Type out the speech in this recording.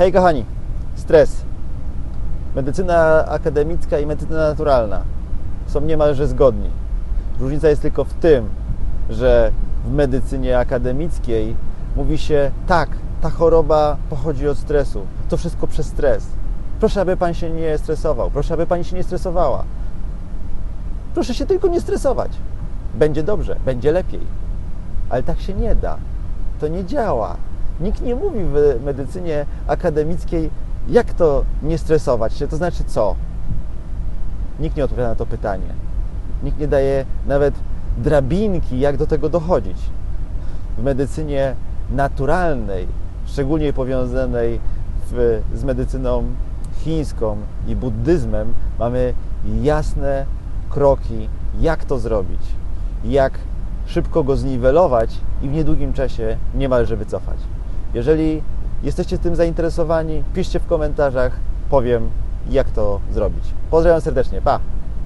Hej kochani, stres. Medycyna akademicka i medycyna naturalna są niemalże zgodni. Różnica jest tylko w tym, że w medycynie akademickiej mówi się tak, ta choroba pochodzi od stresu. To wszystko przez stres. Proszę, aby pan się nie stresował. Proszę, aby pani się nie stresowała. Proszę się tylko nie stresować. Będzie dobrze, będzie lepiej. Ale tak się nie da. To nie działa. Nikt nie mówi w medycynie akademickiej, jak to nie stresować się, to znaczy co? Nikt nie odpowiada na to pytanie. Nikt nie daje nawet drabinki, jak do tego dochodzić. W medycynie naturalnej, szczególnie powiązanej w, z medycyną chińską i buddyzmem, mamy jasne kroki, jak to zrobić, jak szybko go zniwelować i w niedługim czasie niemalże wycofać. Jeżeli jesteście tym zainteresowani, piszcie w komentarzach, powiem jak to zrobić. Pozdrawiam serdecznie, pa!